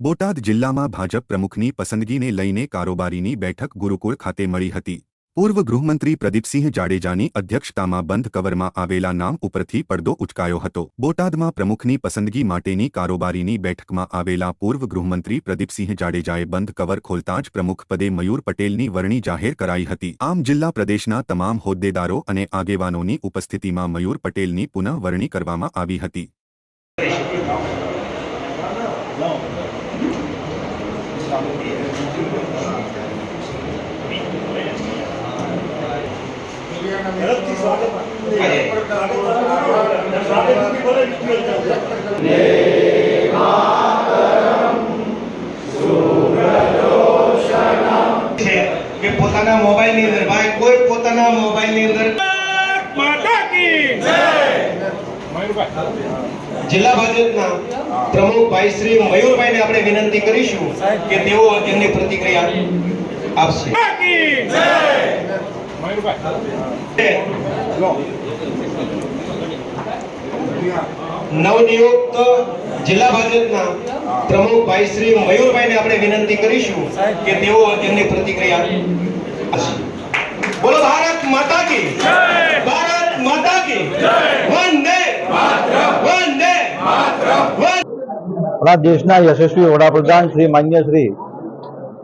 બોટાદ જિલ્લામાં ભાજપ પ્રમુખની પસંદગીને લઈને કારોબારીની બેઠક ગુરુકુળ ખાતે મળી હતી. પૂર્વ ગૃહમંત્રી પ્રદીપસિંહ જાડેજાની અધ્યક્ષતામાં બંધ કવરમાં આવેલા નામ ઉપરથી પડદો ઉચકાયો હતો. બોટાદમાં પ્રમુખની પસંદગી માટેની કારોબારીની બેઠકમાં આવેલા પૂર્વ ગૃહમંત્રી પ્રદીપસિંહ જાડેજાએ બંધ કવર ખોલતા જ પ્રમુખ પદે મયુર પટેલની વરણી જાહેર કરાઈ હતી. આમ જિલ્લા પ્રદેશના તમામ હોદ્દેદારો અને આગેવાનોની ઉપસ્થિતિમાં મયુર પટેલની પુનઃ વરણી કરવામાં આવી હતી. કે પોતાના મોબાઈલની અંદર ભાઈ કોઈ પોતાના મોબાઈલની અંદર માતા કી જિલ્લા ભાજપના પ્રમુખ ભાઈ શ્રી મયુરભાઈને આપણે વિનંતી કરીશું કે તેઓ એમની પ્રતિક્રિયા આપશે. નવનિયુક્ત જિલ્લા ભાજપના પ્રમુખ ભાઈ શ્રી મયુરભાઈને આપણે વિનંતી કરીશું કે તેઓ એમની પ્રતિક્રિયા આપશે. બોલો ભારત માતા કી ભારત માતા કી વંદે વંદે વંદે આપણા દેશના યશસ્વી વડાપ્રધાન શ્રી માન્ય શ્રી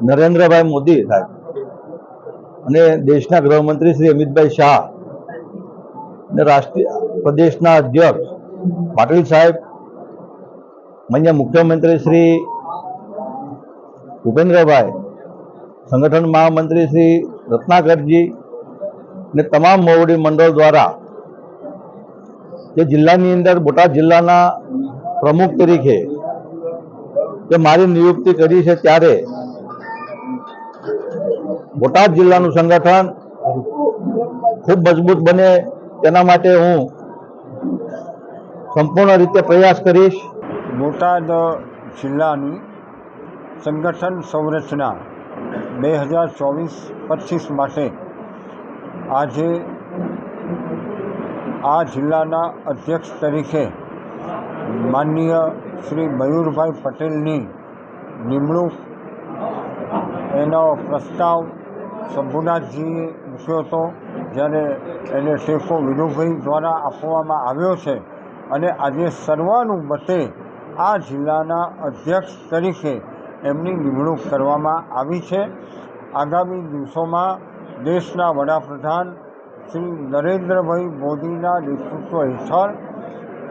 નરેન્દ્રભાઈ મોદી સાહેબ અને દેશના ગૃહમંત્રી શ્રી અમિતભાઈ શાહ અને રાષ્ટ્રીય પ્રદેશના અધ્યક્ષ પાટીલ સાહેબ, માન્ય મુખ્યમંત્રી શ્રી ભૂપેન્દ્રભાઈ, સંગઠન મહામંત્રી શ્રી રત્નાકરજી ને તમામ મોવડી મંડળ દ્વારા જે જિલ્લાની અંદર બોટાદ જિલ્લાના પ્રમુખ તરીકે જે મારી નિયુક્તિ કરી છે ત્યારે બોટાદ જિલ્લાનું સંગઠન ખૂબ મજબૂત બને તેના માટે હું સંપૂર્ણ રીતે પ્રયાસ કરીશ. બોટાદ જિલ્લાની સંગઠન સંરચના બે હજાર ચોવીસ પચીસ માટે આજે આ જિલ્લાના અધ્યક્ષ તરીકે માનનીય શ્રી મયુરભાઈ પટેલની નિમણૂક એનો પ્રસ્તાવ શંભુનાથજીએ મૂક્યો હતો, જ્યારે એને ટેકો વિનુભાઈ દ્વારા આપવામાં આવ્યો છે. અને આજે સર્વાનુમતે આ જિલ્લાના અધ્યક્ષ તરીકે એમની નિમણૂક કરવામાં આવી છે. આગામી દિવસોમાં દેશના વડાપ્રધાન શ્રી નરેન્દ્રભાઈ મોદીના નેતૃત્વ હેઠળ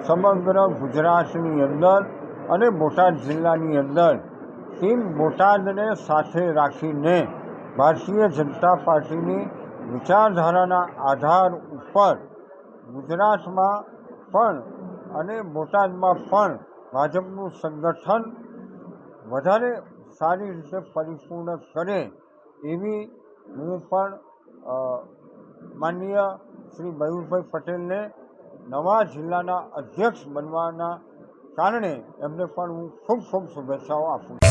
સમગ્ર ગુજરાતની અંદર અને બોટાદ જિલ્લાની અંદર ટીમ બોટાદને સાથે રાખીને ભારતીય જનતા પાર્ટીની વિચારધારાના આધાર ઉપર ગુજરાતમાં પણ અને બોટાદમાં પણ ભાજપનું સંગઠન વધારે સારી રીતે પરિપૂર્ણ કરે એવી હું પણ માનનીય શ્રી મયુરભાઈ પટેલને નવા જિલ્લાના અધ્યક્ષ બનવાના કારણે એમને પણ હું ખૂબ ખૂબ શુભેચ્છાઓ આપું છું.